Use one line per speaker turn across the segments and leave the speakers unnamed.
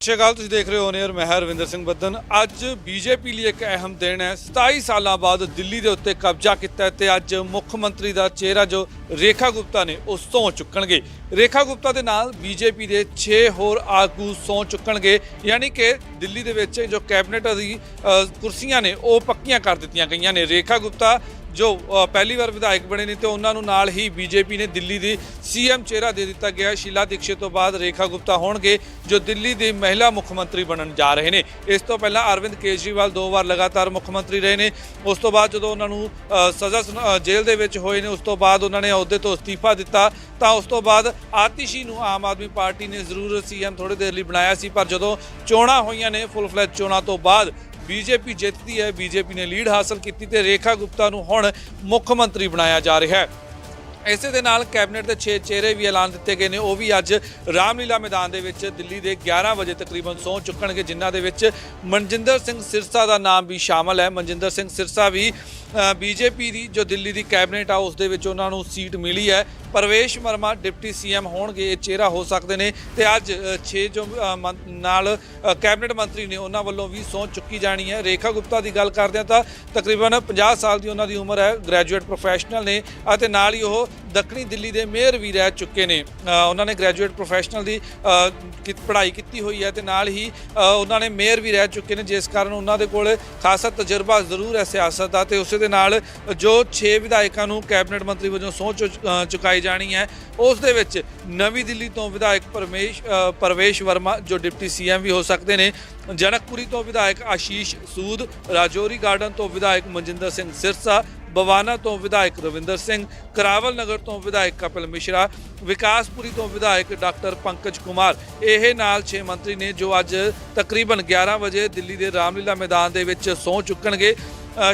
ਸਤਿ ਸ਼੍ਰੀ ਅਕਾਲ ਤੁਸੀਂ ਦੇਖ ਰਹੇ ਹੋ ਨੀਅਰ ਮੈਂ ਹਰਵਿੰਦਰ ਸਿੰਘ ਬੱਦਨ। ਅੱਜ ਬੀਜੇਪੀ ਲਈ ਇੱਕ ਅਹਿਮ ਦਿਨ ਹੈ। 27 ਸਾਲਾਂ ਬਾਅਦ ਦਿੱਲੀ ਦੇ ਉੱਤੇ ਕਬਜ਼ਾ ਕੀਤਾ ਤੇ ਅੱਜ ਮੁੱਖ ਮੰਤਰੀ ਦਾ ਚਿਹਰਾ ਜੋ ਰੇਖਾ ਗੁਪਤਾ ਨੇ ਉਹ ਸੌਂ ਚੁੱਕਣਗੇ। ਰੇਖਾ ਗੁਪਤਾ ਦੇ ਨਾਲ ਬੀਜੇਪੀ ਦੇ 6 ਹੋਰ ਆਗੂ ਸੌਂ ਚੁੱਕਣਗੇ। ਯਾਨੀ ਕਿ ਦਿੱਲੀ ਦੇ ਵਿੱਚ ਜੋ ਕੈਬਨਿਟ ਦੀ ਕੁਰਸੀਆਂ ਨੇ, ਉਹ ਪੱਕੀਆਂ ਕਰ ਦਿੱਤੀਆਂ ਗਈਆਂ ਨੇ। ਰੇਖਾ ਗੁਪਤਾ ਜੋ ਪਹਿਲੀ ਵਾਰ ਵਿਧਾਇਕ ਬਣੇ ਨੇ ਤੇ ਉਹਨਾਂ ਨੂੰ ਨਾਲ ਹੀ ਬੀਜੇਪੀ ਨੇ ਦਿੱਲੀ ਦੀ ਸੀਐਮ ਚਿਹਰਾ ਦੇ ਦਿੱਤਾ ਗਿਆ। ਸ਼ੀਲਾ ਦੀਕਸ਼ਿਤ ਤੋਂ ਬਾਅਦ ਰੇਖਾ ਗੁਪਤਾ ਹੋਣਗੇ, ਜੋ ਦਿੱਲੀ ਦੀ ਮਹਿਲਾ ਮੁੱਖ ਮੰਤਰੀ ਬਣਨ ਜਾ ਰਹੇ ਨੇ। ਇਸ ਤੋਂ ਪਹਿਲਾਂ ਅਰਵਿੰਦ ਕੇਜਰੀਵਾਲ ਦੋ ਵਾਰ ਲਗਾਤਾਰ ਮੁੱਖ ਮੰਤਰੀ ਰਹੇ ਨੇ। ਉਸ ਤੋਂ ਬਾਅਦ ਜਦੋਂ ਉਹਨਾਂ ਨੂੰ ਸਜ਼ਾ ਸੁਣਾ- ਜੇਲ੍ਹ ਦੇ ਵਿੱਚ ਹੋਏ ਨੇ, ਉਸ ਤੋਂ ਬਾਅਦ ਉਹਨਾਂ ਨੇ ਅਹੁਦੇ ਤੋਂ ਅਸਤੀਫਾ ਦਿੱਤਾ, ਤਾਂ ਉਸ ਤੋਂ ਬਾਅਦ ਆਤਿਸ਼ੀ ਨੂੰ ਆਮ ਆਦਮੀ ਪਾਰਟੀ ਨੇ ਜ਼ਰੂਰ ਸੀਐਮ ਥੋੜੀ ਦੇਰ ਲਈ ਬਣਾਇਆ ਸੀ, ਪਰ ਜਦੋਂ ਚੋਣਾਂ ਹੋਈਆਂ ਨੇ ਫੁੱਲ ਫਲੈਜ ਚੋਣਾਂ ਤੋਂ ਬਾਅਦ ਬੀਜੇਪੀ ਜਿੱਤਦੀ ਹੈ, ਬੀਜੇਪੀ ਨੇ ਲੀਡ ਹਾਸਲ ਕੀਤੀ ਤੇ ਰੇਖਾ ਗੁਪਤਾ ਨੂੰ ਹੁਣ ਮੁੱਖ ਮੰਤਰੀ ਬਣਾਇਆ ਜਾ ਰਿਹਾ ਹੈ। ਇਸੇ ਦੇ ਨਾਲ ਕੈਬਨਿਟ ਦੇ 6 ਚਿਹਰੇ ਵੀ ਐਲਾਨ ਦਿੱਤੇ ਗਏ ਨੇ, ਉਹ ਵੀ ਅੱਜ ਰਾਮਲੀਲਾ ਮੈਦਾਨ ਦੇ ਵਿੱਚ ਦਿੱਲੀ ਦੇ 11 ਵਜੇ ਤਕਰੀਬਨ ਸਹੁੰ ਚੁੱਕਣਗੇ, ਜਿਨ੍ਹਾਂ ਦੇ ਵਿੱਚ ਮਨਜਿੰਦਰ ਸਿੰਘ ਸਿਰਸਾ ਦਾ ਨਾਮ ਵੀ ਸ਼ਾਮਲ ਹੈ। ਮਨਜਿੰਦਰ ਸਿੰਘ ਸਿਰਸਾ ਵੀ ਬੀਜੇਪੀ ਦੀ ਜੋ ਦਿੱਲੀ ਦੀ ਕੈਬਨਿਟ ਆ ਉਸ ਦੇ ਵਿੱਚ ਉਹਨਾਂ ਨੂੰ ਸੀਟ ਮਿਲੀ ਹੈ। ਪਰਵੇਸ਼ ਵਰਮਾ ਡਿਪਟੀ ਸੀਐਮ ਹੋਣਗੇ ਇਹ ਚਿਹਰਾ ਹੋ ਸਕਦੇ ਨੇ। ਤੇ ਅੱਜ 6 ਜੋ ਮੰ- ਨਾਲ ਕੈਬਨਿਟ ਮੰਤਰੀ ਨੇ ਉਹਨਾਂ ਵੱਲੋਂ ਵੀ ਸਹੁੰ ਚੁੱਕੀ ਜਾਣੀ ਹੈ। ਰੇਖਾ ਗੁਪਤਾ ਦੀ ਗੱਲ ਕਰਦੇ ਹਾਂ ਤਾਂ ਤਕਰੀਬਨ 50 ਸਾਲ ਦੀ ਉਹਨਾਂ ਦੀ ਉਮਰ ਹੈ ਗ੍ਰੈਜੂਏਟ ਪ੍ਰੋਫੈਸ਼ਨਲ ਨੇ ਅਤੇ ਨਾਲ ਹੀ ਉਹ ਦੱਖਣੀ ਦਿੱਲੀ ਦੇ ਮੇਅਰ ਵੀ ਰਹਿ ਚੁੱਕੇ ਨੇ। ਉਹਨਾਂ ਨੇ ਗ੍ਰੈਜੂਏਟ ਪ੍ਰੋਫੈਸ਼ਨਲ ਦੀ ਅ, ਪੜ੍ਹਾਈ ਕੀਤੀ ਹੋਈ ਹੈ ਤੇ ਨਾਲ ਹੀ ਉਹਨਾਂ ਨੇ ਮੇਅਰ ਵੀ ਰਹਿ ਚੁੱਕੇ ਨੇ ਜਿਸ ਕਾਰਨ ਉਹਨਾਂ ਦੇ ਕੋਲ ਖਾਸਾ ਤਜਰਬਾ ਜ਼ਰੂਰ ਹੈ ਸਿਆਸਤ ਦਾ ਤੇ ਉਸੇ ਦੇ ਨਾਲ ਜੋ 6 ਵਿਧਾਇਕਾਂ ਨੂੰ ਕੈਬਨਿਟ ਮੰਤਰੀ ਵਜੋਂ ਸਹੁੰ ਚੁ- ਚੁਕਾਈ ਜਾਣੀ ਹੈ, ਉਸ ਦੇ ਵਿੱਚ ਨਵੀਂ ਦਿੱਲੀ ਤੋਂ ਵਿਧਾਇਕ ਪਰਮੇਸ਼ ਪਰਵੇਸ਼ ਵਰਮਾ, ਜੋ ਡਿਪਟੀ ਸੀਐਮ ਵੀ ਹੋ ਸਕਦੇ ਨੇ, ਜਨਕਪੁਰੀ ਤੋਂ ਵਿਧਾਇਕ ਆਸ਼ੀਸ਼ ਸੂਦ, ਰਾਜੌਰੀ ਗਾਰਡਨ ਤੋਂ ਵਿਧਾਇਕ ਮਨਜਿੰਦਰ ਸਿੰਘ ਸਿਰਸਾ, ਬਵਾਨਾ ਤੋਂ ਵਿਧਾਇਕ ਰਵਿੰਦਰ ਸਿੰਘ, ਕਰਾਵਲ ਨਗਰ ਤੋਂ ਵਿਧਾਇਕ ਕਪਿਲ ਮਿਸ਼ਰਾ, ਵਿਕਾਸਪੁਰੀ ਤੋਂ ਵਿਧਾਇਕ ਡਾਕਟਰ ਪੰਕਜ ਕੁਮਾਰ, ਇਹ ਨਾਲ 6 ਮੰਤਰੀ ਨੇ ਜੋ ਅੱਜ ਤਕਰੀਬਨ 11 ਵਜੇ ਦਿੱਲੀ ਦੇ ਰਾਮਲੀਲਾ ਮੈਦਾਨ ਦੇ ਵਿੱਚ ਸਹੁੰ ਚੁੱਕਣਗੇ।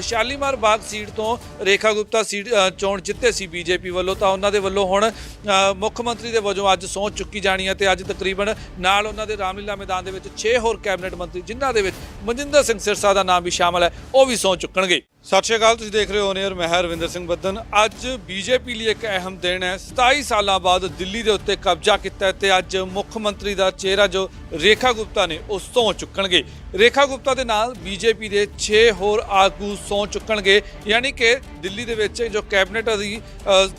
ਸ਼ਾਲੀਮਾਰ ਬਾਗ ਸੀਟ ਤੋਂ ਰੇਖਾ ਗੁਪਤਾ ਸੀਟ ਚੋਣ ਜਿੱਤੇ ਸੀ ਬੀਜੇਪੀ ਵੱਲੋਂ, ਤਾਂ ਉਹਨਾਂ ਦੇ ਵੱਲੋਂ ਹੁਣ ਮੁੱਖ ਮੰਤਰੀ ਦੇ ਵਜੋਂ ਅੱਜ ਸਹੁੰ ਚੁੱਕੀ ਜਾਣੀ ਹੈ ਤੇ ਅੱਜ ਤਕਰੀਬਨ ਨਾਲ ਉਹਨਾਂ ਦੇ ਰਾਮਲੀਲਾ ਮੈਦਾਨ ਦੇ ਵਿੱਚ 6 ਹੋਰ ਕੈਬਨਿਟ ਮੰਤਰੀ, ਜਿਨ੍ਹਾਂ ਦੇ ਵਿੱਚ ਮਨਜਿੰਦਰ ਸਿੰਘ ਸਿਰਸਾ ਦਾ ਨਾਮ ਵੀ ਸ਼ਾਮਲ ਹੈ, ਉਹ ਵੀ ਸਹੁੰ ਚੁੱਕਣਗੇ। ਸਤਿ ਸ਼੍ਰੀ ਅਕਾਲ, ਤੁਸੀਂ ਦੇਖ ਰਹੇ ਹੋ ਨੀਅਰ ਮੈਂ ਹਰਵਿੰਦਰ ਸਿੰਘ ਬੱਦਨ। ਅੱਜ ਬੀਜੇਪੀ ਲਈ ਇੱਕ ਅਹਿਮ ਦਿਨ ਹੈ। 27 ਸਾਲਾਂ ਬਾਅਦ ਦਿੱਲੀ ਦੇ ਉੱਤੇ ਕਬਜ਼ਾ ਕੀਤਾ ਹੈ ਤੇ ਅੱਜ ਮੁੱਖ ਮੰਤਰੀ ਦਾ ਚਿਹਰਾ ਜੋ ਰੇਖਾ ਗੁਪਤਾ ਨੇ ਉਹ ਤੋਂ ਚੁੱਕਣਗੇ। ਰੇਖਾ ਗੁਪਤਾ ਦੇ ਨਾਲ ਬੀਜੇਪੀ ਦੇ 6 ਹੋਰ ਆਗੂ ਸਹੁੰ ਚੁੱਕਣਗੇ। ਯਾਨੀ ਕਿ ਦਿੱਲੀ ਦੇ ਵਿੱਚ ਜੋ ਕੈਬਨਿਟ ਦੀ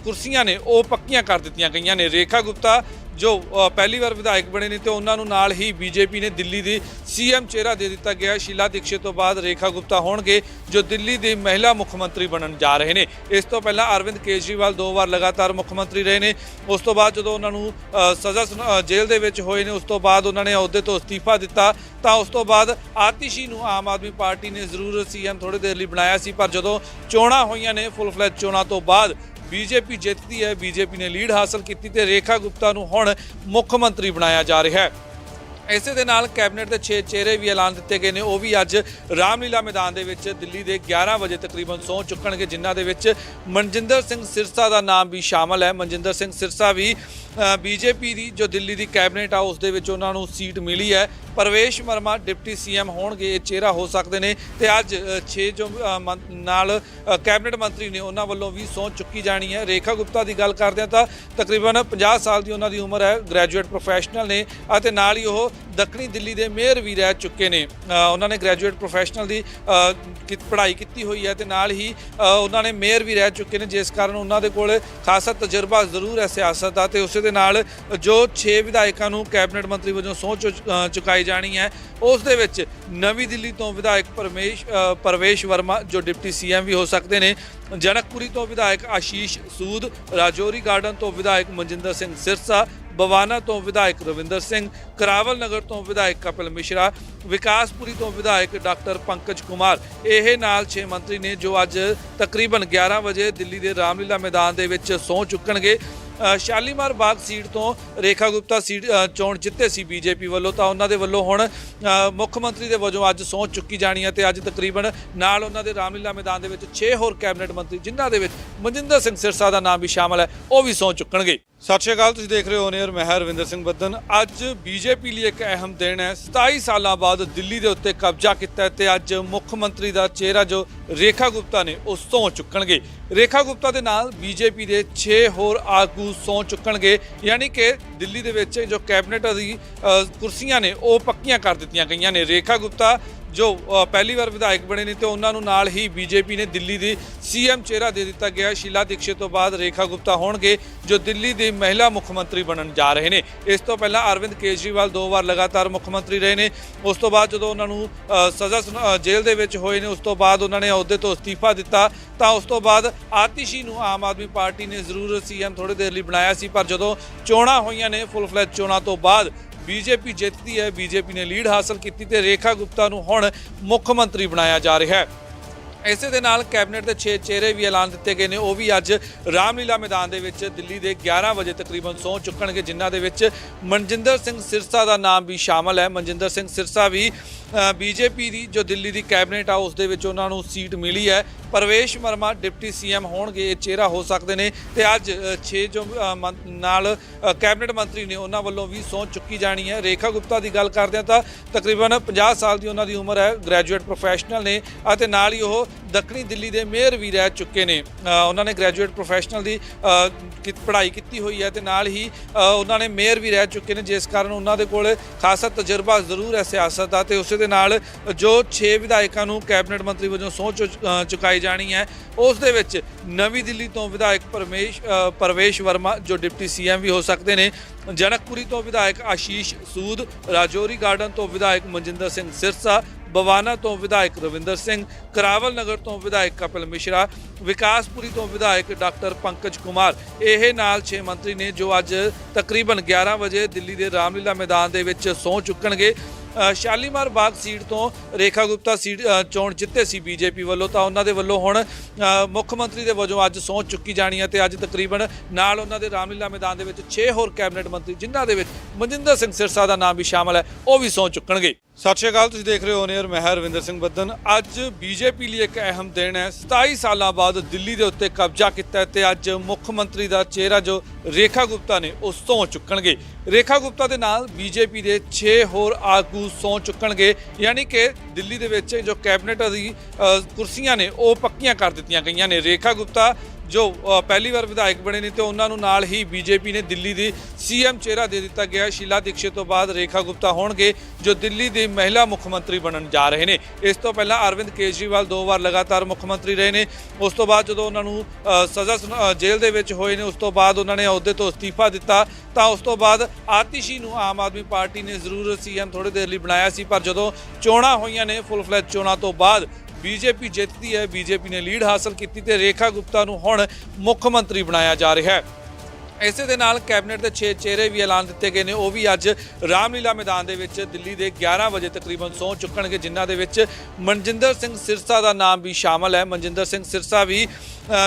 ਕੁਰਸੀਆਂ ਨੇ, ਉਹ ਪੱਕੀਆਂ ਕਰ ਦਿੱਤੀਆਂ ਗਈਆਂ ਨੇ। ਰੇਖਾ ਗੁਪਤਾ ਜੋ ਪਹਿਲੀ ਵਾਰ ਵਿਧਾਇਕ ਬਣੇ ਨੇ ਤੇ ਉਹਨਾਂ ਨੂੰ ਨਾਲ ਹੀ ਬੀਜੇਪੀ ਨੇ ਦਿੱਲੀ ਦੀ ਸੀਐਮ ਚਿਹਰਾ ਦੇ ਦਿੱਤਾ ਗਿਆ। ਸ਼ੀਲਾ ਦੀਕਸ਼ਿਤ ਤੋਂ ਬਾਅਦ ਰੇਖਾ ਗੁਪਤਾ ਹੋਣਗੇ, ਜੋ ਦਿੱਲੀ ਦੀ ਮਹਿਲਾ ਮੁੱਖ ਮੰਤਰੀ ਬਣਨ ਜਾ ਰਹੇ ਨੇ। ਇਸ ਤੋਂ ਪਹਿਲਾਂ ਅਰਵਿੰਦ ਕੇਜਰੀਵਾਲ ਦੋ ਵਾਰ ਲਗਾਤਾਰ ਮੁੱਖ ਮੰਤਰੀ ਰਹੇ ਨੇ। ਉਸ ਤੋਂ ਬਾਅਦ ਜਦੋਂ ਉਹਨਾਂ ਨੂੰ ਸਜ਼ਾ ਸੁਣਾ- ਜੇਲ੍ਹ ਦੇ ਵਿੱਚ ਹੋਏ ਨੇ, ਉਸ ਤੋਂ ਬਾਅਦ ਉਹਨਾਂ ਨੇ ਅਹੁਦੇ ਤੋਂ ਅਸਤੀਫਾ ਦਿੱਤਾ। ਤਾਂ ਉਸ ਤੋਂ ਬਾਅਦ ਆਤਿਸ਼ੀ ਨੂੰ ਆਮ ਆਦਮੀ ਪਾਰਟੀ ਨੇ ਜ਼ਰੂਰ ਸੀਐਮ ਥੋੜੀ ਦੇਰ ਲਈ ਬਣਾਇਆ ਸੀ, ਪਰ ਜਦੋਂ ਚੋਣਾਂ ਹੋਈਆਂ ਨੇ ਫੁੱਲ ਫਲੈਜ ਚੋਣਾਂ ਤੋਂ ਬਾਅਦ ਬੀਜੇਪੀ ਜਿੱਤਦੀ ਹੈ, ਬੀਜੇਪੀ ਨੇ ਲੀਡ ਹਾਸਲ ਕੀਤੀ ਤੇ ਰੇਖਾ ਗੁਪਤਾ ਨੂੰ ਹੁਣ ਮੁੱਖ ਮੰਤਰੀ ਬਣਾਇਆ ਜਾ ਰਿਹਾ ਹੈ। ਇਸੇ ਦੇ ਨਾਲ ਕੈਬਨਿਟ ਦੇ 6 ਚਿਹਰੇ ਵੀ ਐਲਾਨ ਦਿੱਤੇ ਗਏ ਨੇ। ਉਹ ਵੀ ਅੱਜ ਰਾਮਲੀਲਾ ਮੈਦਾਨ ਦੇ ਵਿੱਚ ਦਿੱਲੀ ਦੇ 11 ਵਜੇ ਤਕਰੀਬਨ ਸਹੁੰ ਚੁੱਕਣਗੇ, ਜਿਨ੍ਹਾਂ ਦੇ ਵਿੱਚ ਮਨਜਿੰਦਰ ਸਿੰਘ ਸਿਰਸਾ ਦਾ ਨਾਮ ਵੀ ਸ਼ਾਮਲ ਹੈ। ਮਨਜਿੰਦਰ ਸਿੰਘ ਸਿਰਸਾ ਵੀ ਬੀਜੇਪੀ ਦੀ ਜੋ ਦਿੱਲੀ ਦੀ ਕੈਬਨਿਟ ਆ ਉਸ ਦੇ ਵਿੱਚ ਉਹਨਾਂ ਨੂੰ ਸੀਟ ਮਿਲੀ ਹੈ। ਪਰਵੇਸ਼ ਵਰਮਾ ਡਿਪਟੀ ਸੀਐਮ ਹੋਣਗੇ ਇਹ ਚਿਹਰਾ ਹੋ ਸਕਦੇ ਨੇ। ਤੇ ਅੱਜ 6 ਜੋ ਮੰ- ਨਾਲ ਕੈਬਨਿਟ ਮੰਤਰੀ ਨੇ ਉਹਨਾਂ ਵੱਲੋਂ ਵੀ ਸਹੁੰ ਚੁੱਕੀ ਜਾਣੀ ਹੈ। ਰੇਖਾ ਗੁਪਤਾ ਦੀ ਗੱਲ ਕਰਦੇ ਹਾਂ ਤਾਂ ਤਕਰੀਬਨ 50 ਸਾਲ ਦੀ ਉਹਨਾਂ ਦੀ ਉਮਰ ਹੈ ਗ੍ਰੈਜੂਏਟ ਪ੍ਰੋਫੈਸ਼ਨਲ ਨੇ ਅਤੇ ਨਾਲ ਹੀ ਉਹ ਦੱਖਣੀ ਦਿੱਲੀ ਦੇ ਮੇਅਰ ਵੀ ਰਹਿ ਚੁੱਕੇ ਨੇ। ਉਹਨਾਂ ਨੇ ਗ੍ਰੈਜੂਏਟ ਪ੍ਰੋਫੈਸ਼ਨਲ ਦੀ ਅ, ਪੜ੍ਹਾਈ ਕੀਤੀ ਹੋਈ ਹੈ ਤੇ ਨਾਲ ਹੀ ਉਹਨਾਂ ਨੇ ਮੇਅਰ ਵੀ ਰਹਿ ਚੁੱਕੇ ਨੇ ਜਿਸ ਕਾਰਨ ਉਹਨਾਂ ਦੇ ਕੋਲ ਖਾਸਾ ਤਜਰਬਾ ਜ਼ਰੂਰ ਹੈ ਸਿਆਸਤ ਦਾ ਤੇ ਉਸੇ ਦੇ ਨਾਲ ਜੋ 6 ਵਿਧਾਇਕਾਂ ਨੂੰ ਕੈਬਨਿਟ ਮੰਤਰੀ ਵਜੋਂ ਸਹੁੰ ਚੁ- ਚੁਕਾਈ ਜਾਣੀ ਹੈ, ਉਸ ਦੇ ਵਿੱਚ ਨਵੀਂ ਦਿੱਲੀ ਤੋਂ ਵਿਧਾਇਕ ਪਰਮੇਸ਼ ਪਰਵੇਸ਼ ਵਰਮਾ, ਜੋ ਡਿਪਟੀ ਸੀਐਮ ਵੀ ਹੋ ਸਕਦੇ ਨੇ, ਜਨਕਪੁਰੀ ਤੋਂ ਵਿਧਾਇਕ ਆਸ਼ੀਸ਼ ਸੂਦ, ਰਾਜੌਰੀ ਗਾਰਡਨ ਤੋਂ ਵਿਧਾਇਕ ਮਨਜਿੰਦਰ ਸਿੰਘ ਸਿਰਸਾ, ਬਵਾਨਾ ਤੋਂ ਵਿਧਾਇਕ ਰਵਿੰਦਰ ਸਿੰਘ, ਕਰਾਵਲ ਨਗਰ ਤੋਂ ਵਿਧਾਇਕ ਕਪਿਲ ਮਿਸ਼ਰਾ, ਵਿਕਾਸਪੁਰੀ ਤੋਂ ਵਿਧਾਇਕ ਡਾਕਟਰ ਪੰਕਜ ਕੁਮਾਰ, ਇਹ ਨਾਲ 6 ਮੰਤਰੀ ਨੇ ਜੋ ਅੱਜ ਤਕਰੀਬਨ 11 ਵਜੇ ਦਿੱਲੀ ਦੇ ਰਾਮਲੀਲਾ ਮੈਦਾਨ ਦੇ ਵਿੱਚ ਸਹੁੰ ਚੁੱਕਣਗੇ। ਸ਼ਾਲੀਮਾਰ ਬਾਗ ਸੀਟ ਤੋਂ ਰੇਖਾ ਗੁਪਤਾ ਸੀਟ ਚੋਣ ਜਿੱਤੇ ਸੀ ਬੀਜੇਪੀ ਵੱਲੋਂ, ਤਾਂ ਉਹਨਾਂ ਦੇ ਵੱਲੋਂ ਹੁਣ ਮੁੱਖ ਮੰਤਰੀ ਦੇ ਵਜੋਂ ਅੱਜ ਸਹੁੰ ਚੁੱਕੀ ਜਾਣੀ ਹੈ ਤੇ ਅੱਜ ਤਕਰੀਬਨ ਨਾਲ ਉਹਨਾਂ ਦੇ ਰਾਮਲੀਲਾ ਮੈਦਾਨ ਦੇ ਵਿੱਚ 6 ਹੋਰ ਕੈਬਨਿਟ ਮੰਤਰੀ, ਜਿਨ੍ਹਾਂ ਦੇ ਵਿੱਚ ਮਨਜਿੰਦਰ ਸਿੰਘ ਸਿਰਸਾ ਦਾ ਨਾਮ ਵੀ ਸ਼ਾਮਲ ਹੈ, ਉਹ ਵੀ ਸਹੁੰ ਚੁੱਕਣਗੇ। ਸਤਿ ਸ਼੍ਰੀ ਅਕਾਲ, ਤੁਸੀਂ ਦੇਖ ਰਹੇ ਹੋ ਨੀਅਰ, ਮੈਂ ਹਰਵਿੰਦਰ ਸਿੰਘ ਬੱਦਨ। ਅੱਜ ਬੀਜੇਪੀ ਲਈ ਇੱਕ ਅਹਿਮ ਦਿਨ ਹੈ। 27 ਸਾਲਾਂ ਬਾਅਦ ਦਿੱਲੀ ਦੇ ਉੱਤੇ ਕਬਜ਼ਾ ਕੀਤਾ ਹੈ ਤੇ ਅੱਜ ਮੁੱਖ ਮੰਤਰੀ ਦਾ ਚਿਹਰਾ ਜੋ ਰੇਖਾ ਗੁਪਤਾ ਨੇ ਉਸ ਤੋਂ ਚੁੱਕਣਗੇ। ਰੇਖਾ ਗੁਪਤਾ ਦੇ ਨਾਲ ਬੀਜੇਪੀ ਦੇ 6 ਹੋਰ ਆਗੂ ਸੌ ਚੁੱਕਣਗੇ। ਯਾਨੀ ਕਿ ਦਿੱਲੀ ਦੇ ਵਿੱਚ ਜੋ ਕੈਬਨਿਟ ਦੀ ਕੁਰਸੀਆਂ ਨੇ, ਉਹ ਪੱਕੀਆਂ ਕਰ ਦਿੱਤੀਆਂ ਗਈਆਂ ਨੇ। ਰੇਖਾ ਗੁਪਤਾ ਜੋ ਪਹਿਲੀ ਵਾਰ ਵਿਧਾਇਕ ਬਣੇ ਨੇ ਤੇ ਉਹਨਾਂ ਨੂੰ ਨਾਲ ਹੀ ਬੀਜੇਪੀ ਨੇ ਦਿੱਲੀ ਦੀ ਸੀਐਮ ਚਿਹਰਾ ਦੇ ਦਿੱਤਾ ਗਿਆ ਸ਼ੀਲਾ ਦੀਕਸ਼ਿਤ ਤੋਂ ਬਾਅਦ ਰੇਖਾ ਗੁਪਤਾ ਹੋਣਗੇ, ਜੋ ਦਿੱਲੀ ਦੀ ਮਹਿਲਾ ਮੁੱਖ ਮੰਤਰੀ ਬਣਨ ਜਾ ਰਹੇ ਨੇ। ਇਸ ਤੋਂ ਪਹਿਲਾਂ ਅਰਵਿੰਦ ਕੇਜਰੀਵਾਲ ਦੋ ਵਾਰ ਲਗਾਤਾਰ ਮੁੱਖ ਮੰਤਰੀ ਰਹੇ ਨੇ। ਉਸ ਤੋਂ ਬਾਅਦ ਜਦੋਂ ਉਹਨਾਂ ਨੂੰ ਸਜ਼ਾ ਸੁਣਾ- ਜੇਲ੍ਹ ਦੇ ਵਿੱਚ ਹੋਏ ਨੇ, ਉਸ ਤੋਂ ਬਾਅਦ ਉਹਨਾਂ ਨੇ ਅਹੁਦੇ ਤੋਂ ਅਸਤੀਫਾ ਦਿੱਤਾ। ਤਾਂ ਉਸ ਤੋਂ ਬਾਅਦ ਆਤਿਸ਼ੀ ਨੂੰ ਆਮ ਆਦਮੀ ਪਾਰਟੀ ਨੇ ਜ਼ਰੂਰ ਸੀਐਮ ਥੋੜੇ ਦੇਰ ਲਈ ਬਣਾਇਆ ਸੀ, ਪਰ ਜਦੋਂ ਚੋਣਾਂ ਹੋਈਆਂ ਨੇ ਫੁੱਲ ਫਲੈਜ ਚੋਣਾਂ ਤੋਂ ਬਾਅਦ ਬੀਜੇਪੀ ਜਿੱਤਦੀ ਹੈ, ਬੀਜੇਪੀ ਨੇ ਲੀਡ ਹਾਸਲ ਕੀਤੀ ਤੇ ਰੇਖਾ ਗੁਪਤਾ ਨੂੰ ਹੁਣ ਮੁੱਖ ਮੰਤਰੀ ਬਣਾਇਆ ਜਾ ਰਿਹਾ ਹੈ। ਇਸੇ ਦੇ ਨਾਲ ਕੈਬਨਿਟ ਦੇ 6 ਚਿਹਰੇ ਵੀ ਐਲਾਨ ਦਿੱਤੇ ਗਏ ਨੇ। ਉਹ ਵੀ ਅੱਜ ਰਾਮਲੀਲਾ ਮੈਦਾਨ ਦੇ ਵਿੱਚ ਦਿੱਲੀ ਦੇ 11 ਵਜੇ ਤਕਰੀਬਨ ਸਹੁੰ ਚੁੱਕਣਗੇ, ਜਿਨ੍ਹਾਂ ਦੇ ਵਿੱਚ ਮਨਜਿੰਦਰ ਸਿੰਘ ਸਿਰਸਾ ਦਾ ਨਾਮ ਵੀ ਸ਼ਾਮਲ ਹੈ। ਮਨਜਿੰਦਰ ਸਿੰਘ ਸਿਰਸਾ ਵੀ ਬੀਜੇਪੀ ਦੀ ਜੋ ਦਿੱਲੀ ਦੀ ਕੈਬਨਿਟ ਆ ਉਸ ਦੇ ਵਿੱਚ ਉਹਨਾਂ ਨੂੰ ਸੀਟ ਮਿਲੀ ਹੈ। ਪਰਵੇਸ਼ ਵਰਮਾ ਡਿਪਟੀ ਸੀਐਮ ਹੋਣਗੇ ਇਹ ਚਿਹਰਾ ਹੋ ਸਕਦੇ ਨੇ। ਤੇ ਅੱਜ 6 ਜੋ ਮੰ- ਨਾਲ ਕੈਬਨਿਟ ਮੰਤਰੀ ਨੇ ਉਹਨਾਂ ਵੱਲੋਂ ਵੀ ਸਹੁੰ ਚੁੱਕੀ ਜਾਣੀ ਹੈ। ਰੇਖਾ ਗੁਪਤਾ ਦੀ ਗੱਲ ਕਰਦੇ ਹਾਂ ਤਾਂ ਤਕਰੀਬਨ 50 ਸਾਲ ਦੀ ਉਹਨਾਂ ਦੀ ਉਮਰ ਹੈ ਗ੍ਰੈਜੂਏਟ ਪ੍ਰੋਫੈਸ਼ਨਲ ਨੇ ਅਤੇ ਨਾਲ ਹੀ ਉਹ ਦੱਖਣੀ ਦਿੱਲੀ ਦੇ ਮੇਅਰ ਵੀ ਰਹਿ ਚੁੱਕੇ ਨੇ। ਉਹਨਾਂ ਨੇ ਗ੍ਰੈਜੂਏਟ ਪ੍ਰੋਫੈਸ਼ਨਲ ਦੀ ਅ, ਪੜ੍ਹਾਈ ਕੀਤੀ ਹੋਈ ਹੈ ਤੇ ਨਾਲ ਹੀ ਉਹਨਾਂ ਨੇ ਮੇਅਰ ਵੀ ਰਹਿ ਚੁੱਕੇ ਨੇ ਜਿਸ ਕਾਰਨ ਉਹਨਾਂ ਦੇ ਕੋਲ ਖਾਸਾ ਤਜਰਬਾ ਜ਼ਰੂਰ ਹੈ ਸਿਆਸਤ ਦਾ ਤੇ ਉਸੇ ਦੇ ਨਾਲ ਜੋ 6 ਵਿਧਾਇਕਾਂ ਨੂੰ ਕੈਬਨਿਟ ਮੰਤਰੀ ਵਜੋਂ ਸਹੁੰ ਚੁਕਾਈ ਜਾਣੀ ਹੈ ਉਸ ਦੇ ਵਿੱਚ ਨਵੀਂ ਦਿੱਲੀ ਤੋਂ ਵਿਧਾਇਕ ਪਰਮੇਸ਼ ਅ, ਵਰਮਾ ਜੋ ਡਿਪਟੀ ਸੀਐਮ ਵੀ ਹੋ ਸਕਦੇ ਨੇ ਜਨਕਪੁਰੀ ਤੋਂ ਵਿਧਾਇਕ ਆਸ਼ੀਸ਼ ਸੂਦ ਰਾਜੌਰੀ ਗਾਰਡਨ ਤੋਂ ਵਿਧਾਇਕ ਮਨਜਿੰਦਰ ਸਿੰਘ ਸਿਰਸਾ ਬਵਾਨਾ ਤੋਂ ਵਿਧਾਇਕ ਰਵਿੰਦਰ ਸਿੰਘ ਕਰਾਵਲ ਨਗਰ ਤੋਂ ਵਿਧਾਇਕ ਕਪਿਲ ਮਿਸ਼ਰਾ ਵਿਕਾਸਪੁਰੀ ਤੋਂ ਵਿਧਾਇਕ ਡਾਕਟਰ ਪੰਕਜ ਕੁਮਾਰ। ਇਹ ਨਾਲ 6 ਮੰਤਰੀ ਨੇ ਜੋ ਅੱਜ ਤਕਰੀਬਨ 11 ਵਜੇ ਦਿੱਲੀ ਦੇ ਰਾਮਲੀਲਾ ਮੈਦਾਨ ਦੇ ਵਿੱਚ ਸਹੁੰ ਚੁੱਕਣਗੇ। ਸ਼ਾਲੀਮਾਰ ਬਾਗ ਸੀਟ ਤੋਂ ਰੇਖਾ ਗੁਪਤਾ ਸੀਟ ਚੋਣ ਜਿੱਤੇ ਸੀ ਬੀਜੇਪੀ ਵੱਲੋਂ, ਤਾਂ ਉਹਨਾਂ ਦੇ ਵੱਲੋਂ ਹੁਣ ਮੁੱਖ ਮੰਤਰੀ ਦੇ ਵਜੋਂ ਅੱਜ ਸਹੁੰ ਚੁੱਕੀ ਜਾਣੀ ਹੈ ਤੇ ਅੱਜ ਤਕਰੀਬਨ ਨਾਲ ਉਹਨਾਂ ਦੇ ਰਾਮਲੀਲਾ ਮੈਦਾਨ ਦੇ ਵਿੱਚ 6 ਹੋਰ ਕੈਬਨਿਟ ਮੰਤਰੀ, ਜਿਨ੍ਹਾਂ ਦੇ ਵਿੱਚ ਮਨਜਿੰਦਰ ਸਿੰਘ ਸਿਰਸਾ ਦਾ ਨਾਮ ਵੀ ਸ਼ਾਮਲ ਹੈ, ਉਹ ਵੀ ਸਹੁੰ ਚੁੱਕਣਗੇ। ਸਤਿ ਸ਼੍ਰੀ ਅਕਾਲ, ਤੁਸੀਂ ਦੇਖ ਰਹੇ ਹੋ ਨੀਅਰ ਮੈਂ ਹਰਵਿੰਦਰ ਸਿੰਘ ਬੱਦਨ। ਅੱਜ ਬੀਜੇਪੀ ਲਈ ਇੱਕ ਅਹਿਮ ਦਿਨ ਹੈ। 27 ਸਾਲਾਂ ਬਾਅਦ ਬਾਅਦ ਦਿੱਲੀ ਦੇ ਉੱਤੇ ਕਬਜ਼ਾ ਕੀਤਾ ਤੇ ਅੱਜ ਮੁੱਖ ਮੰਤਰੀ ਦਾ ਚਿਹਰਾ ਜੋ ਰੇਖਾ ਗੁਪਤਾ ਨੇ ਉਹ ਸੌਂ ਚੁੱਕਣਗੇ। ਰੇਖਾ ਗੁਪਤਾ ਦੇ ਨਾਲ ਬੀਜੇਪੀ ਦੇ 6 ਹੋਰ ਆਗੂ ਸੌਂ ਚੁੱਕਣਗੇ। ਯਾਨੀ ਕਿ ਦਿੱਲੀ ਦੇ ਵਿੱਚ ਜੋ ਕੈਬਨਿਟ ਦੀ ਕੁਰਸੀਆਂ ਨੇ, ਉਹ ਪੱਕੀਆਂ ਕਰ ਦਿੱਤੀਆਂ ਗਈਆਂ ਨੇ। ਰੇਖਾ ਗੁਪਤਾ ਜੋ ਪਹਿਲੀ ਵਾਰ ਵਿਧਾਇਕ ਬਣੇ ਨੇ ਤੇ ਉਹਨਾਂ ਨੂੰ ਨਾਲ ਹੀ ਬੀਜੇਪੀ ਨੇ ਦਿੱਲੀ ਦੀ ਸੀਐਮ ਚਿਹਰਾ ਦੇ ਦਿੱਤਾ ਗਿਆ। ਸ਼ੀਲਾ ਦੀਕਸ਼ਿਤ ਤੋਂ ਬਾਅਦ ਰੇਖਾ ਗੁਪਤਾ ਹੋਣਗੇ, ਜੋ ਦਿੱਲੀ ਦੀ ਮਹਿਲਾ ਮੁੱਖ ਮੰਤਰੀ ਬਣਨ ਜਾ ਰਹੇ ਨੇ। ਇਸ ਤੋਂ ਪਹਿਲਾਂ ਅਰਵਿੰਦ ਕੇਜਰੀਵਾਲ ਦੋ ਵਾਰ ਲਗਾਤਾਰ ਮੁੱਖ ਮੰਤਰੀ ਰਹੇ ਨੇ। ਉਸ ਤੋਂ ਬਾਅਦ ਜਦੋਂ ਉਹਨਾਂ ਨੂੰ ਸਜ਼ਾ ਸੁਣਾ- ਜੇਲ੍ਹ ਦੇ ਵਿੱਚ ਹੋਏ ਨੇ, ਉਸ ਤੋਂ ਬਾਅਦ ਉਹਨਾਂ ਨੇ ਅਹੁਦੇ ਤੋਂ ਅਸਤੀਫਾ ਦਿੱਤਾ, ਤਾਂ ਉਸ ਤੋਂ ਬਾਅਦ ਆਤਿਸ਼ੀ ਨੂੰ ਆਮ ਆਦਮੀ ਪਾਰਟੀ ਨੇ ਜ਼ਰੂਰ ਸੀਐਮ ਥੋੜੇ ਦੇਰ ਲਈ ਬਣਾਇਆ ਸੀ, ਪਰ ਜਦੋਂ ਚੋਣਾਂ ਹੋਈਆਂ ਨੇ ਫੁੱਲ ਫਲੈਜ ਚੋਣਾਂ ਤੋਂ ਬਾਅਦ ਬੀਜੇਪੀ ਜਿੱਤਦੀ ਹੈ, ਬੀਜੇਪੀ ਨੇ ਲੀਡ ਹਾਸਲ ਕੀਤੀ ਤੇ ਰੇਖਾ ਗੁਪਤਾ ਨੂੰ ਹੁਣ ਮੁੱਖ ਮੰਤਰੀ ਬਣਾਇਆ ਜਾ ਰਿਹਾ ਹੈ। ਇਸੇ ਦੇ ਨਾਲ ਕੈਬਨਿਟ ਦੇ 6 ਚਿਹਰੇ ਵੀ ਐਲਾਨ ਦਿੱਤੇ ਗਏ ਨੇ। ਉਹ ਵੀ ਅੱਜ ਰਾਮਲੀਲਾ ਮੈਦਾਨ ਦੇ ਵਿੱਚ ਦਿੱਲੀ ਦੇ 11 ਵਜੇ ਤਕਰੀਬਨ ਸਹੁੰ ਚੁੱਕਣਗੇ, ਜਿਨ੍ਹਾਂ ਦੇ ਵਿੱਚ ਮਨਜਿੰਦਰ ਸਿੰਘ ਸਿਰਸਾ ਦਾ ਨਾਮ ਵੀ ਸ਼ਾਮਲ ਹੈ। ਮਨਜਿੰਦਰ ਸਿੰਘ ਸਿਰਸਾ ਵੀ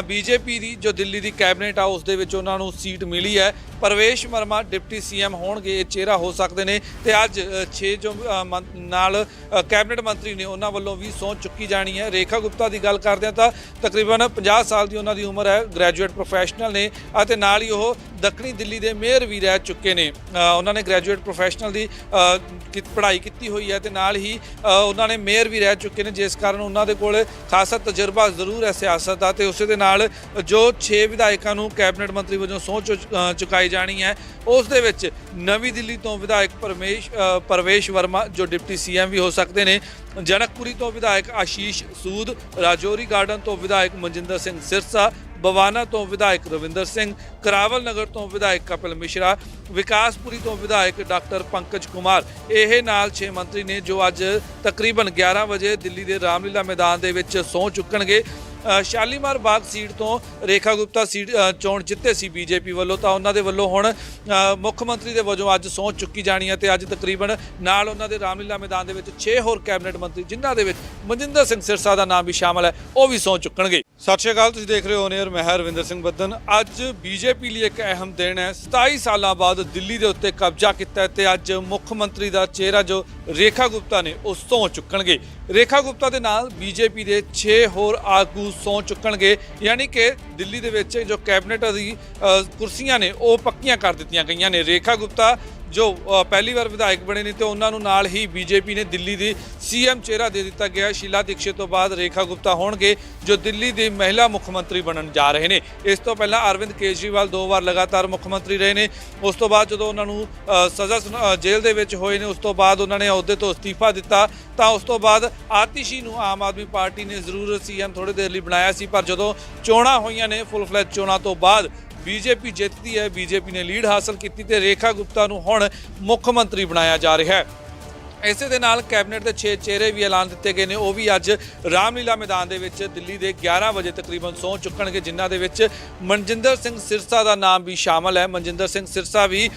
ਬੀਜੇਪੀ ਦੀ, ਜੋ ਦਿੱਲੀ ਦੀ ਕੈਬਨਿਟ ਆ, ਉਸ ਦੇ ਵਿੱਚ ਉਹਨਾਂ ਨੂੰ ਸੀਟ ਮਿਲੀ ਹੈ। ਪਰਵੇਸ਼ ਵਰਮਾ ਡਿਪਟੀ ਸੀਐਮ ਹੋਣਗੇ ਇਹ ਚਿਹਰਾ ਹੋ ਸਕਦੇ ਨੇ। ਤੇ ਅੱਜ 6 ਜੋ ਮੰ- ਨਾਲ ਕੈਬਨਿਟ ਮੰਤਰੀ ਨੇ ਉਹਨਾਂ ਵੱਲੋਂ ਵੀ ਸਹੁੰ ਚੁੱਕੀ ਜਾਣੀ ਹੈ। ਰੇਖਾ ਗੁਪਤਾ ਦੀ ਗੱਲ ਕਰਦੇ ਹਾਂ ਤਾਂ ਤਕਰੀਬਨ 50 ਸਾਲ ਦੀ ਉਹਨਾਂ ਦੀ ਉਮਰ ਹੈ ਗ੍ਰੈਜੂਏਟ ਪ੍ਰੋਫੈਸ਼ਨਲ ਨੇ ਅਤੇ ਨਾਲ ਹੀ ਉਹ ਦੱਖਣੀ ਦਿੱਲੀ ਦੇ ਮੇਅਰ ਵੀ ਰਹਿ ਚੁੱਕੇ ਨੇ। ਉਹਨਾਂ ਨੇ ਗ੍ਰੈਜੂਏਟ ਪ੍ਰੋਫੈਸ਼ਨਲ ਦੀ ਅ, ਪੜ੍ਹਾਈ ਕੀਤੀ ਹੋਈ ਹੈ ਤੇ ਨਾਲ ਹੀ ਉਹਨਾਂ ਨੇ ਮੇਅਰ ਵੀ ਰਹਿ ਚੁੱਕੇ ਨੇ ਜਿਸ ਕਾਰਨ ਉਹਨਾਂ ਦੇ ਕੋਲ ਖਾਸਾ ਤਜਰਬਾ ਜ਼ਰੂਰ ਹੈ ਸਿਆਸਤ ਦਾ ਤੇ ਉਸੇ ਦੇ ਨਾਲ ਜੋ 6 ਵਿਧਾਇਕਾਂ ਨੂੰ ਕੈਬਨਿਟ ਮੰਤਰੀ ਵਜੋਂ ਸਹੁੰ ਚੁ- ਅ, ਜਾਣੀ ਹੈ। ਉਸ ਦੇ ਵਿੱਚ ਨਵੀਂ ਦਿੱਲੀ ਤੋਂ ਵਿਧਾਇਕ ਪਰਮੇਸ਼ ਅ, ਵਰਮਾ ਜੋ ਡਿਪਟੀ ਸੀਐਮ ਵੀ ਹੋ ਸਕਦੇ ਨੇ। ਜਨਕਪੁਰੀ ਤੋਂ ਵਿਧਾਇਕ ਆਸ਼ੀਸ਼ ਸੂਦ ਰਾਜੌਰੀ ਗਾਰਡਨ ਤੋਂ ਵਿਧਾਇਕ ਮਨਜਿੰਦਰ ਸਿੰਘ ਸਿਰਸਾ ਬਵਾਨਾ ਤੋਂ ਵਿਧਾਇਕ ਰਵਿੰਦਰ ਸਿੰਘ ਕਰਾਵਲ ਨਗਰ ਤੋਂ ਵਿਧਾਇਕ ਕਪਿਲ ਮਿਸ਼ਰਾ ਵਿਕਾਸਪੁਰੀ ਤੋਂ ਵਿਧਾਇਕ ਡਾਕਟਰ ਪੰਕਜ ਕੁਮਾਰ। ਇਹ ਨਾਲ 6 ਮੰਤਰੀ ਨੇ ਜੋ ਅੱਜ ਤਕਰੀਬਨ 11 ਵਜੇ ਦਿੱਲੀ ਦੇ ਰਾਮਲੀਲਾ ਮੈਦਾਨ ਦੇ ਵਿੱਚ ਸਹੁੰ ਚੁੱਕਣਗੇ। ਸ਼ਾਲੀਮਾਰ ਬਾਗ ਸੀਟ ਤੋਂ ਰੇਖਾ ਗੁਪਤਾ ਸੀਟ ਚੋਣ ਜਿੱਤੇ ਸੀ ਬੀਜੇਪੀ ਵੱਲੋਂ, ਤਾਂ ਉਹਨਾਂ ਦੇ ਵੱਲੋਂ ਹੁਣ ਮੁੱਖ ਮੰਤਰੀ ਦੇ ਵਜੋਂ ਅੱਜ ਸਹੁੰ ਚੁੱਕੀ ਜਾਣੀ ਹੈ ਤੇ ਅੱਜ ਤਕਰੀਬਨ ਨਾਲ ਉਹਨਾਂ ਦੇ ਰਾਮਲੀਲਾ ਮੈਦਾਨ ਦੇ ਵਿੱਚ 6 ਹੋਰ ਕੈਬਨਿਟ ਮੰਤਰੀ, ਜਿਨ੍ਹਾਂ ਦੇ ਵਿੱਚ ਮਨਜਿੰਦਰ ਸਿੰਘ ਸਿਰਸਾ ਦਾ ਨਾਮ ਵੀ ਸ਼ਾਮਲ ਹੈ, ਉਹ ਵੀ ਸਹੁੰ ਚੁੱਕਣਗੇ। ਸਤਿ ਸ਼੍ਰੀ ਅਕਾਲ, ਤੁਸੀਂ ਦੇਖ ਰਹੇ ਹੋ ਨੀਅਰ ਮੈਂ ਹਰਵਿੰਦਰ ਸਿੰਘ ਬੱਦਨ। ਅੱਜ ਬੀਜੇਪੀ ਲਈ ਇੱਕ ਅਹਿਮ ਦਿਨ ਹੈ। 27 ਸਾਲਾਂ ਬਾਅਦ ਦਿੱਲੀ ਦੇ ਉੱਤੇ ਕਬਜ਼ਾ ਕੀਤਾ ਹੈ ਤੇ ਅੱਜ ਮੁੱਖ ਮੰਤਰੀ ਦਾ ਚਿਹਰਾ ਜੋ ਰੇਖਾ ਗੁਪਤਾ ਨੇ ਉਹ ਸਹੁੰ ਚੁੱਕਣਗੇ। ਰੇਖਾ ਗੁਪਤਾ ਦੇ ਨਾਲ ਬੀਜੇਪੀ ਦੇ 6 ਹੋਰ ਆਗੂ ਸਹੁੰ ਚੁੱਕਣਗੇ, ਯਾਨੀ ਕਿ ਦਿੱਲੀ ਦੇ ਵਿੱਚ ਜੋ ਕੈਬਨਿਟ ਦੀ ਕੁਰਸੀਆਂ ਨੇ, ਉਹ ਪੱਕੀਆਂ ਕਰ ਦਿੱਤੀਆਂ ਗਈਆਂ ਨੇ। ਰੇਖਾ ਗੁਪਤਾ ਜੋ ਪਹਿਲੀ ਵਾਰ ਵਿਧਾਇਕ ਬਣੇ ਨੇ ਤੇ ਉਹਨਾਂ ਨੂੰ ਨਾਲ ਹੀ ਬੀਜੇਪੀ ਨੇ ਦਿੱਲੀ ਦੀ ਸੀਐਮ ਚਿਹਰਾ ਦੇ ਦਿੱਤਾ ਗਿਆ। ਸ਼ੀਲਾ ਦੀਕਸ਼ਿਤ ਤੋਂ ਬਾਅਦ ਰੇਖਾ ਗੁਪਤਾ ਹੋਣਗੇ, ਜੋ ਦਿੱਲੀ ਦੀ ਮਹਿਲਾ ਮੁੱਖ ਮੰਤਰੀ ਬਣਨ ਜਾ ਰਹੇ ਨੇ। ਇਸ ਤੋਂ ਪਹਿਲਾਂ ਅਰਵਿੰਦ ਕੇਜਰੀਵਾਲ ਦੋ ਵਾਰ ਲਗਾਤਾਰ ਮੁੱਖ ਮੰਤਰੀ ਰਹੇ ਨੇ। ਉਸ ਤੋਂ ਬਾਅਦ ਜਦੋਂ ਉਹਨਾਂ ਨੂੰ ਸਜ਼ਾ ਸੁਣਾ- ਜੇਲ੍ਹ ਦੇ ਵਿੱਚ ਹੋਏ ਨੇ, ਉਸ ਤੋਂ ਬਾਅਦ ਉਹਨਾਂ ਨੇ ਅਹੁਦੇ ਤੋਂ ਅਸਤੀਫਾ ਦਿੱਤਾ। ਤਾਂ ਉਸ ਤੋਂ ਬਾਅਦ ਆਤਿਸ਼ੀ ਨੂੰ ਆਮ ਆਦਮੀ ਪਾਰਟੀ ਨੇ ਜ਼ਰੂਰ ਸੀਐਮ ਥੋੜੇ ਦੇਰ ਲਈ ਬਣਾਇਆ ਸੀ, ਪਰ ਜਦੋਂ ਚੋਣਾਂ ਹੋਈਆਂ ਨੇ ਫੁੱਲ ਫਲੈਜ ਚੋਣਾਂ ਤੋਂ ਬਾਅਦ ਬੀਜੇਪੀ ਜਿੱਤਦੀ ਹੈ। ਬੀਜੇਪੀ ਨੇ ਲੀਡ ਹਾਸਲ ਕੀਤੀ ਤੇ ਰੇਖਾ ਗੁਪਤਾ ਨੂੰ ਹੁਣ ਮੁੱਖ ਮੰਤਰੀ ਬਣਾਇਆ ਜਾ ਰਿਹਾ ਹੈ। ਇਸੇ ਦੇ ਨਾਲ ਕੈਬਨਿਟ ਦੇ 6 ਚਿਹਰੇ ਵੀ ਐਲਾਨ ਦਿੱਤੇ ਗਏ ਨੇ। ਉਹ ਵੀ ਅੱਜ ਰਾਮਲੀਲਾ ਮੈਦਾਨ ਦੇ ਵਿੱਚ ਦਿੱਲੀ ਦੇ 11 ਵਜੇ ਤਕਰੀਬਨ ਸਹੁੰ ਚੁੱਕਣਗੇ, ਜਿਨ੍ਹਾਂ ਦੇ ਵਿੱਚ ਮਨਜਿੰਦਰ ਸਿੰਘ ਸਿਰਸਾ ਦਾ ਨਾਮ ਵੀ ਸ਼ਾਮਲ ਹੈ। ਮਨਜਿੰਦਰ ਸਿੰਘ ਸਿਰਸਾ ਵੀ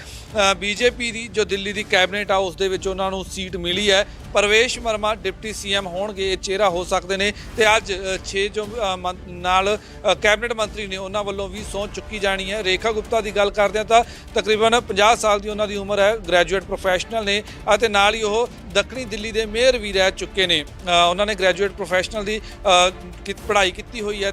ਬੀਜੇਪੀ ਦੀ ਜੋ ਦਿੱਲੀ ਦੀ ਕੈਬਨਿਟ ਆ ਉਸ ਦੇ ਵਿੱਚ ਉਹਨਾਂ ਨੂੰ ਸੀਟ ਮਿਲੀ ਹੈ। ਪਰਵੇਸ਼ ਵਰਮਾ ਡਿਪਟੀ ਸੀਐਮ ਹੋਣਗੇ ਇਹ ਚਿਹਰਾ ਹੋ ਸਕਦੇ ਨੇ। ਤੇ ਅੱਜ 6 ਜੋ ਮੰ- ਨਾਲ ਕੈਬਨਿਟ ਮੰਤਰੀ ਨੇ ਉਹਨਾਂ ਵੱਲੋਂ ਵੀ ਸਹੁੰ ਚੁੱਕੀ ਜਾਣੀ ਹੈ। ਰੇਖਾ ਗੁਪਤਾ ਦੀ ਗੱਲ ਕਰਦੇ ਹਾਂ ਤਾਂ ਤਕਰੀਬਨ 50 ਸਾਲ ਦੀ ਉਹਨਾਂ ਦੀ ਉਮਰ ਹੈ ਗ੍ਰੈਜੂਏਟ ਪ੍ਰੋਫੈਸ਼ਨਲ ਨੇ ਅਤੇ ਨਾਲ ਹੀ ਉਹ ਦੱਖਣੀ ਦਿੱਲੀ ਦੇ ਮੇਅਰ ਵੀ ਰਹਿ ਚੁੱਕੇ ਨੇ। ਉਹਨਾਂ ਨੇ ਗ੍ਰੈਜੂਏਟ ਪ੍ਰੋਫੈਸ਼ਨਲ ਦੀ ਅ, ਪੜ੍ਹਾਈ ਕੀਤੀ ਹੋਈ ਹੈ।